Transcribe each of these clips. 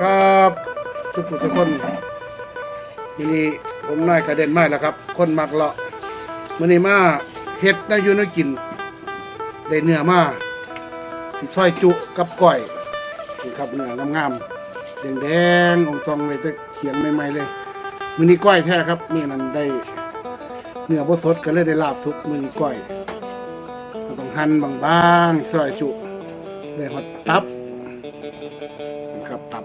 ครับทุกผู้ทุกคนทีนี้ผมน้อยกระเด็นไม้แล้วครับ คนมักเลาะมื้อนี้มาเฮ็ดได้ยู่ได้กิน ได้เนื้อมาสิซอยจุกับก้อยนี่ครับเนื้องามๆแดงๆองตองเลยแต่เขียงใหม่ๆเลยมื้อนี้ก้อยแท้ครับนี่นั่นได้เนื้อบ่สดก็เลยได้ลาบสุกมื้อนี้ก้อยก็ต้องหั่นบางๆซอยจุได้ฮอดตับ ตั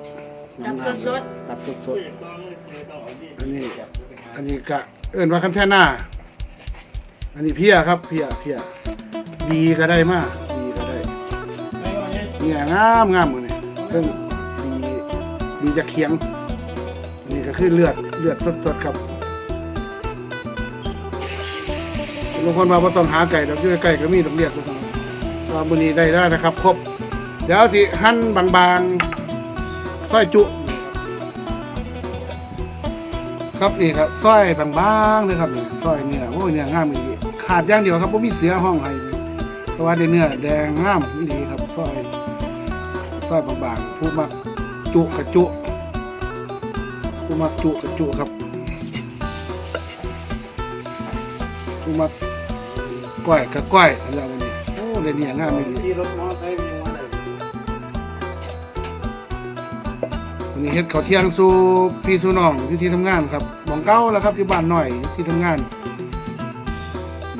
บตับสดๆตับสดๆอันนี้อันนี้กะเอิ่นว่าคันแท่หน้า อันนี้เพียครับเพียเพียดีก็ได้มากดีก็ได้เนี่ยงามงามมือนี่ซึ่งดีดีจะเคียงอันนี้ก็คือเลือดเลือดสดๆครับบางคนว่าบ่ต้องหาไก่ดอกอยู่ไก่ก็มีดอกเลือดทุกคนว่ามื้อนี้ได้ได้นะครับ ครบ เดี๋ยวสิหั่นบางๆ ซอยจุ ครับนี่ครับซอยบางๆเลยครับนี่ซอยเนื้อโอ้ยเนื้องามอีกขาดอย่างเดียวครับผมมีเสือห้องให้นี่เพราะว่าเนื้อแดงงามนี่ดีครับซอยซอยบางๆผู้มักจุกระจุผู้มักจุกระจุครับผู้มักก้อยกระก้อยอะไรวันนี้โอ้ได้เนื้องามอีกที่รถมอ นนี้เฮ็ดข้าวเที่ยงสู่พี่สู่น้องอยู่ที่ทำงานครับหมองเก้าแล้วครับอยู่บ้านหน่อยที่ทำงาน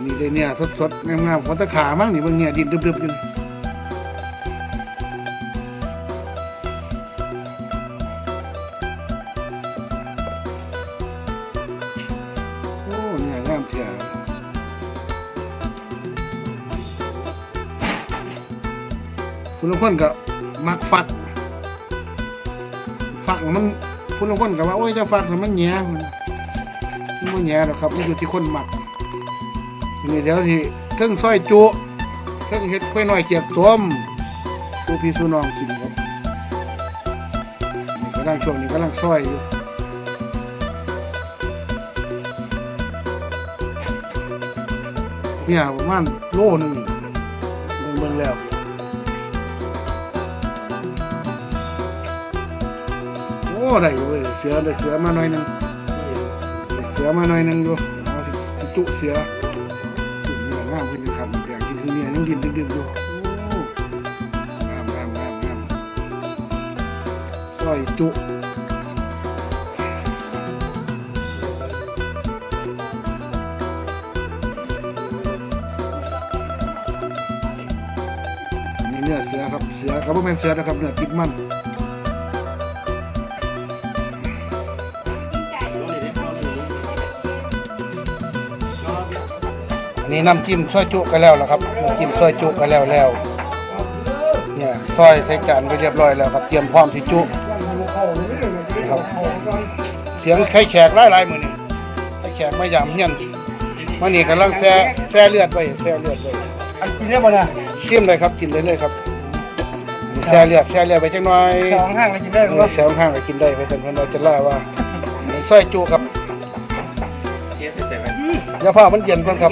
มีได้เนี่ยสดๆงามๆคนตะขามั้งนี่บางเนี่ยดินดึบๆกันโอ้เนี่ยงามแท้คุณลุงคนก็มักฟักักมันคุณลุงคนกับว่าโอ้ยจะฝักมันแหย่มันมันบ่แหย่หรอกครับมันอยู่ที่คนหมักนี่เดี๋ยวที่เครื่องซอยจุเครื่องเฮ็ดกล้วยน้อยเกียบต้มสู่พี่สู่น้องกินครับนี่กำลังช่วงนี้กำลังซอยอยู่เนี่ยประมาณโลนึงเบิ่งเบิ่งแล้ว ได้อยู่เว้ยเสือได้เสือมาหน่อยหนึงเสือมาหน่อยหนึงอยู่เอาสิสิจุเสือจุเนื้องามขึ้นเลยครับอย่างที่เนี่ยยังดินดึกๆอยู่โอ้งามงามงามงามซอยจุนี่เนื้อเสือครับเสือกับพวกแม่นเสือนะครับเนื้อติดมัน นนี้น้ำจิ้มซอยจุกันแล้วนะครับน้ำจิ้มซอยจุกันแล้วแล้ว เนี่ยซอยใส่จานไปเรียบร้อยแล้วครับเตรียมพร้อมที่จุนะครับเสียงไข่แขกหลายหลายๆมือนี่ไข่แขกไม่ยามเฮียนวันนี้กำลังแซ่แซ่เลือดไว้แซ่เลือดไว้อันกินได้ป่ะเนี่ยชิมเลยครับกินเลยเลยครับแซ่เลือดแซ่เลือดไปจังหน่อยสองห้างก็กินได้เอป่ะอแซ่ห้างๆก็กินได้ไปเป็นคนเราจะล่าว่าซอยจุครับอย่าพามันเย็นก่อนครับ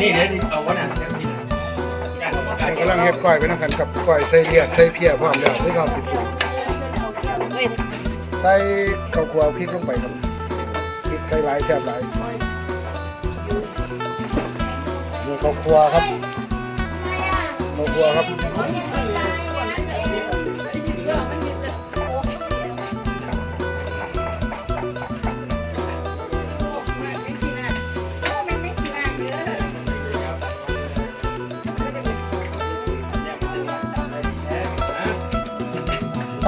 นี่เดี๋ยวเอาวะน่ะกำลังเฮ็ดก้อยไปนะครับกับก้อยใส่เลียดใส่เพียพร้อมแล้วไม่ต้องปิดตัวใส่ข้าวคั่วพริกลงไปครับพริกใส่หลายแซ่บหลายนี่ข้าวคั่วครับข้าวคั่วครับ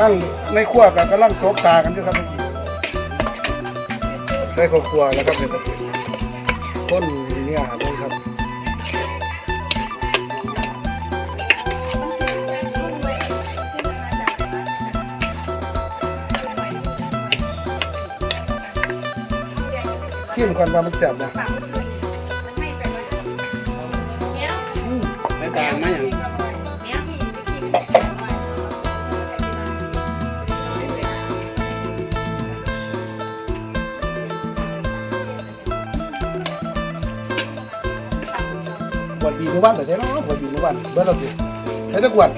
ตั้งในครัวกับกำลังโจกตากันอยู่ครับเมื่อกี้ใส่ข้าวคั่วแล้วครับเป็นตะกี้ข้นเนี่ยเลยครับชิมก่อนว่ามันแซ่บนะ ขวดบีเมื่อวานแต่ใช่เนาะขวดบีเมื่อวานเบิร์ดเราสิใช้ตะกวด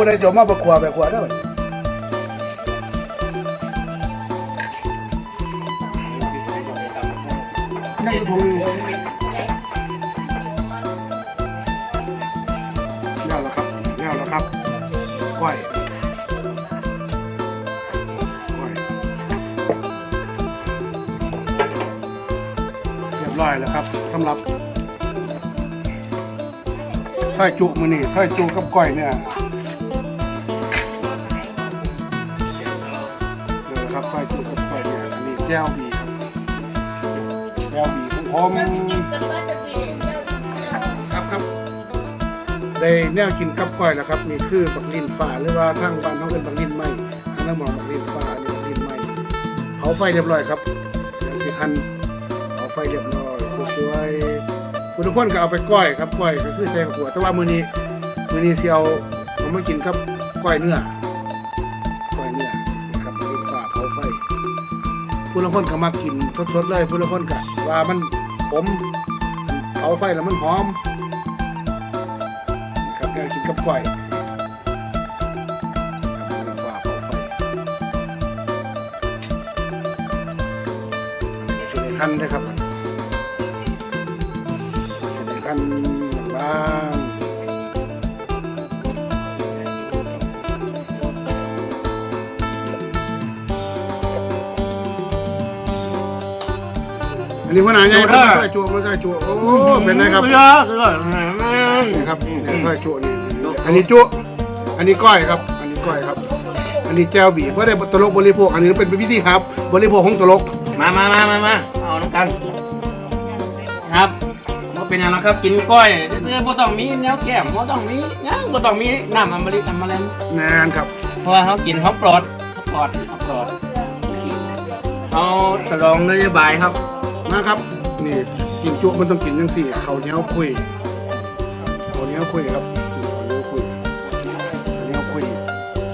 ผู้ใดจบมาประกวดแบบขวดได้ไหมนั่งอยู่ตรงนี้แล้วละครับแล้วละครับก้อยก้อยเรียบร้อยแล้วครับสำหรับข้าวจุมือนี่ข้าวจุกับก้อยเนี่ย แจ้วบีครับแจ้วบีของผมครับครับได้แนวกินกับก้อยแล้วครับนี่คือบักลินฟ้าหรือว่าทางบ้านเขาเป็นบักลินไหมทางน้ำหมอกบักลินฟ้านี่บักลินไหมเผาไฟเรียบร้อยครับเดี๋ยวสิคันเผาไฟเรียบร้อยสวยๆคุณทุกคนก็เอาไปก้อยครับก้อยก็คือแซงหัวแต่ว่ามือนี้มือนี้เสียวผมมากินกับก้อยเนื้อ คุณทุกคนก็มากินสดๆเลยคุณทุกคนก็ว่ามันผมเผาไฟแล้วมันหอมครับแกกินกับก้อยครับน้ำปลาเผาไฟส่วนนขั้นด้วยครับส่วนในขั้นบ้าง อันนี้พ่อหนาไงมันใส่จั่วมันใส่จั่วโอ้เป็นไงครับเยอะเยอะนี่ครับนี่ก้อยจุนี่อันนี้จุอันนี้ก้อยครับ อันนี้ก้อยครับ อันนี้แจ่วบีเพื่อได้ตลกบริโภคอันนี้เป็นวิธีครับ บริโภคของตลกมามามามามาเอาน้ำกัน ครับว่าเป็นยังไงครับกินก้อยเนื้อบ่ต้องมีแนวแก้มบ่ต้องมียังบ่ต้องมีน้ำอมฤตอมฤตนานครับ เพราะว่าเขากินเขาปลอดเขาปลอดเขาปลอดเขาสลองนโยบายครับ นะครับ นี่กินจุมันต้องกินยังสี่ข้าวเหนียวคุยข้าวเหนียวคุยครับข้าวเหนียวคุยข้าวเหนียวคุย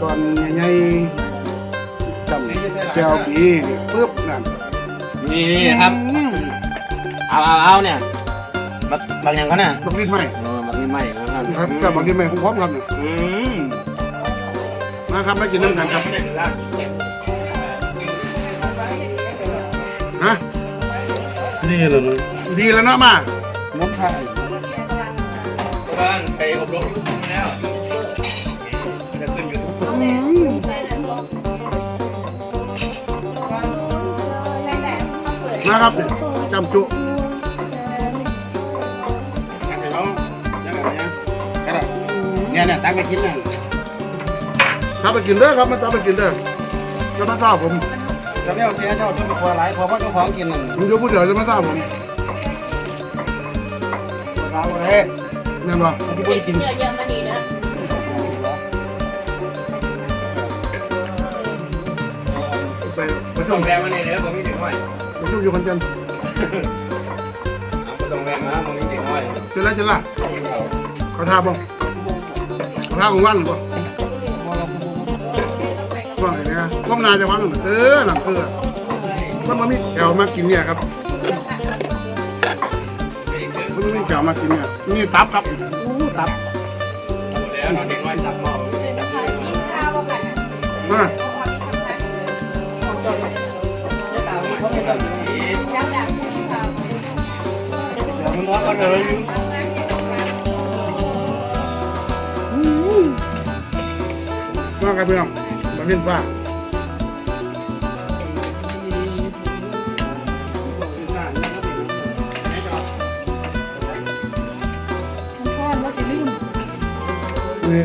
ตอนใหญ่ๆจำแจ่วบีนี่ปึ๊บนั่นนี่นี่ครับอืมเอาเอาเอาเนี่ยบักบางอย่างเขาเนี่ยบักนิดไหมเออบักนี่ไม่นะครับครับกับบักนิดไหมพร้อมๆกันเนี่ยอืมมาครับมากินน้ำกันครับฮะ นี่เหรอเนอะดีแล้วเนาะมาน้ำไทยบ้านไปอบรมยูทูบแล้วจะขึ้นยูทูบมาครับเนี่ยจำจุเนี่ยเนี่ยตักไปกินน่ะถ้าไปกินเด้อครับมันถ้าไปกินเด้อจะมาทราบผม จะไม่เอาเจ้าเจ้าจะไปครัวหลายเพราะว่าเจ้าของกินนั่นผมจะพูดเดี๋ยวจะมาทราบผมเราเลยแน่นอนที่ไม่ได้กินเยอะๆมาดีนะไปไปต้ช่อวงงแวะมาเนี่ยเดี๋ยวผมมีเด็กน้อยไปช่วงอยู่คนจันทร์เอาต้องแวะมาผมมีเด็กน้อยเสร็จแล้วจะล่ะเขาท่าบ่เขาท่าของว่างหรือบ่ว่างไงเนี่ยก้มนาจะว่างหรือเออหลังเออมันมามีแถวมากินเนี่ยครับมันมีแถวมากินเนี่ยนี่ตับครับโอ้ตับแล้วน้องเด็กน้อยจับเมาจับมือกินข้าวกันมาแล้วแบบกินข้าวเดี๋ยวมันร้อนก็เลยมากันเพื่อนมาเล่นป้าพ่อว่า จะลืมนี่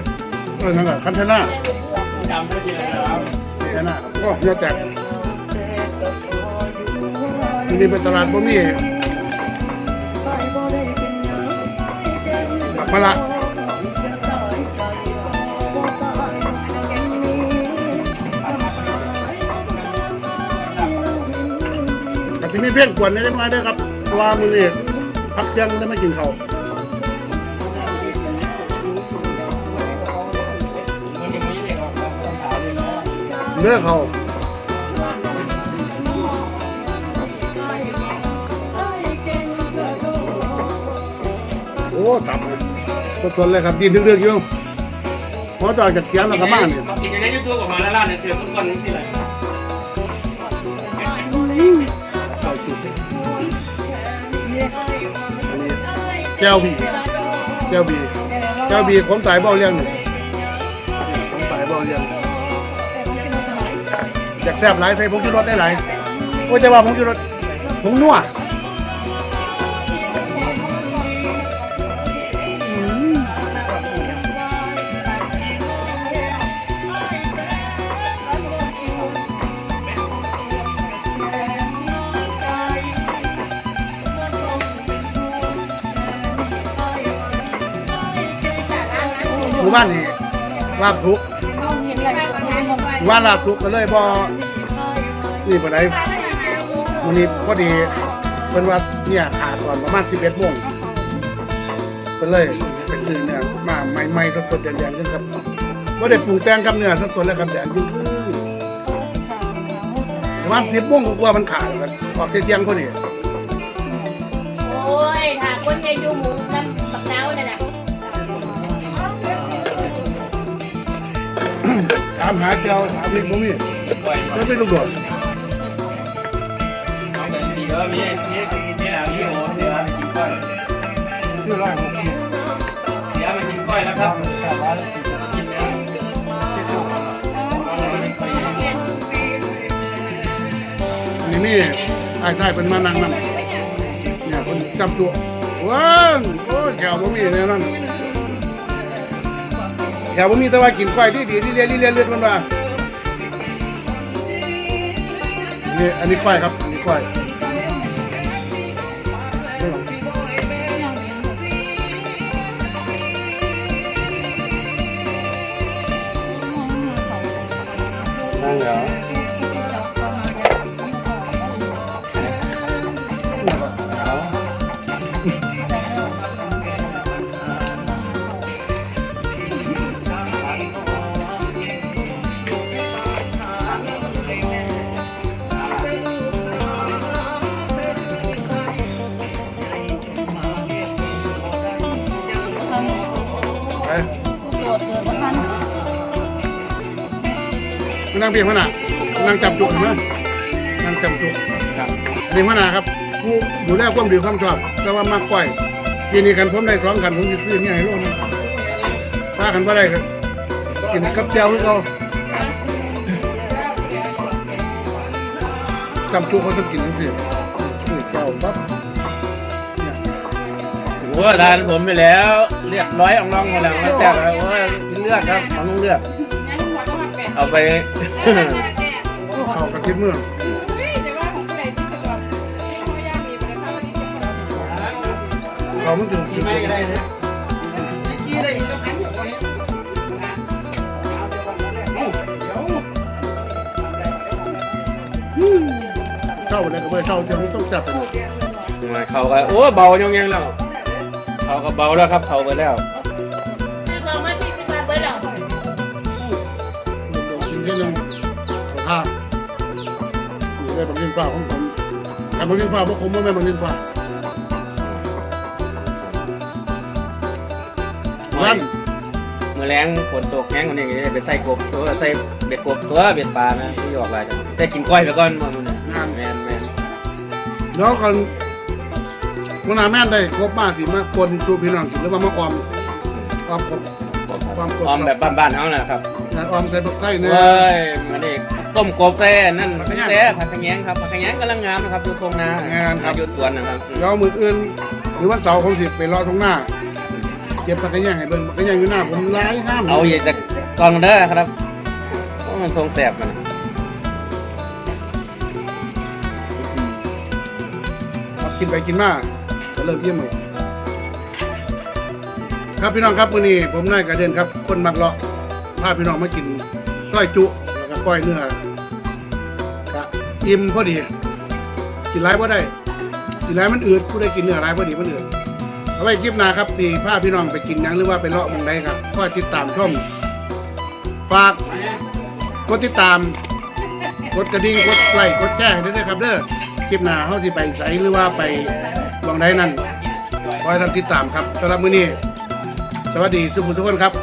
เออนั่นแหละคันเทน่าจำได้เยอะแล้วคันเทน่าก็ยอดแจกทีนี้เป็นตลาดบ่มีบักมะละก็จะมีเพี้ยนกวนนิดหน่อยเด้อครับว่ามือนี้พักเที่ยงได้ไม่กินข้าว เลือกเขาโอ้ตับเลยสดๆเลยครับดีนเลือกๆอยู่พอต่อจากเสียงแล้วก็มาเนี่ยกินอย่างนี้ยูทูบออกมาแล้วล่าเนี่ยเสือทุกคนนี่สิเลยใส่จุดอันนี้แก้วบีแก้วบีแก้วบีผมตายเบ้าเลี้ยงหนึ่งผมตายเบ้าเลี้ยง อยากแซ่บหลายใส่ผงชูรสได้หลายโอ้ยแต่ว่าผงชูรสผงนัวอืมหมู่บ้านนี่ลาบทุก ว่าลาบทุกก็เลยบอนี่ปานวันนี้พอดีเป็นว่าเนี่ยขาดก่อนประมาณ11โมงก็เลยไปซื้อเนี่ยมาใหม่ๆสดๆแดงๆขึ้นครับว่าได้ปรุงแต่งกับเนื้อสดๆแล้วครับแดงยิ่งขึ้นประมาณ10โมงกว่ามันขาดครับออกเที่ยงพอดีามหาเจ้าถามนี่ผมนี่ปล่อยไม่เป็นลูกดดน้องเป็นดีเออมีมีมีหนังมีโอ้เสือกินก้อยชื่อร้อยหกสิบเสือมากินก้อยแล้วครับแปดร้อยสิบกินเนื้ออันนี้นี่ไอ้ใต้เป็นมานั่งนั่งเนี่ยคนจำตัวว้าวโอ้ยแถวบ่มีแน่นอน ถวบ่มีแต่ว่ากินควายที่ดีที่เรียนที่เรียนเลือดมันว่านี่อันนี้ควายครับอันนี้ควาย งเพียงพนานั่งจำจุกเห็นไหมนั่งจำจุกครับอันนี้พนาครับผู้ดูแลความดีความชอบ แต่ว่ามากกว่าปีนี้กันผมได้สองกันผมจะซื้อเนี่ยให้โลกนึงถ้ากันบ่ได้ครับกินกับเจ้าคือเขาจำจุกเขาต้องกินทั้งสิ้นเจ้าปั๊บโอ้ทานผมไปแล้วเลือดร้อยอ่องร่องมาแล้วแล้วแต่แล้วโอ้ยกินเลือดครับของเลือดเอาไป เขากระติบเมืองเฮ้ยแต่ว่าของผู้ใดที่จะก่อนที่เขาย่างมีไปแล้วเขาที่จะก่อนเขามันถึงกี่ไม่ก็ได้นะกี่ได้กสักพันแบบนี้เช่าอะไรก็ไม่เช่าเจ้ามันต้องจับไปหมดเขาก็โอ้เบายังยังแล้วเขาก็เบาแล้วครับเขาไปแล้ว นี่ได้บางเรื่องฟ้าของผมแต่บางเรื่องฟ้าพวกผมไม่แม่บางเรื่องฟ้าวันมือแรงฝนตกแห้งคนนี้จะไปใส่กบตัวใส่เบ็ดกบตัวเบ็ดปลานะที่ออกลายจังแต่กินก้อยไปก่อนมันเนี่ยแมนแมนแล้วกันมันนาแม่นได้ครบมากสิมาคนสูพี่น้องกินแล้วมามาออมออมกบความกบออมแบบบ้านๆเขาแหละครับออมใส่บักไส้เนื้อเว้ยมันนี่ ต้มกบแต่นั่นผักขะแยงแต่ผักขะแยงครับผักขะแยงกำลังงามนะครับดูตรงนางามครับ อยู่สวนนะครับแล้วมืออื่นหรือวันเสาร์ผมสิไปรอตรงหน้า เก็บผักกระย่างให้เบิ่งผักกระย่างอยู่หน้าผมร้ายห้ามเอาอย่าจะกองเด้อครับเพราะมันทรงแสบมันครับกินไปกินมาก็เริ่มเยี่ยมเลยครับพี่น้องครับวันนี้ผมนายกระเด็นครับ คนมักเลาะพาพี่น้องมากินสร้อยจุแล้วก็ก้อยเนื้อกะ อิ่มพอดี กินไรบ่ได้กินไรมันอืดผู้ใดกินเนื้อไรพอดีมันอืดเอาไว้คลิปหน้าครับตีพาพี่น้องไปกินยังหรือว่าไปเลาะมองใดครับก็ติดตามช่องฝากกดติดตามกดกระดิ่งกดไลค์กดแชร์ให้ด้วยนะครับเด้อคลิปหน้าเขาสิไปใสหรือว่าไปมองใดนั่นคอยทำติดตามครับสำหรับมื้อนี้ สวัสดีทุกคนทุกคนครับ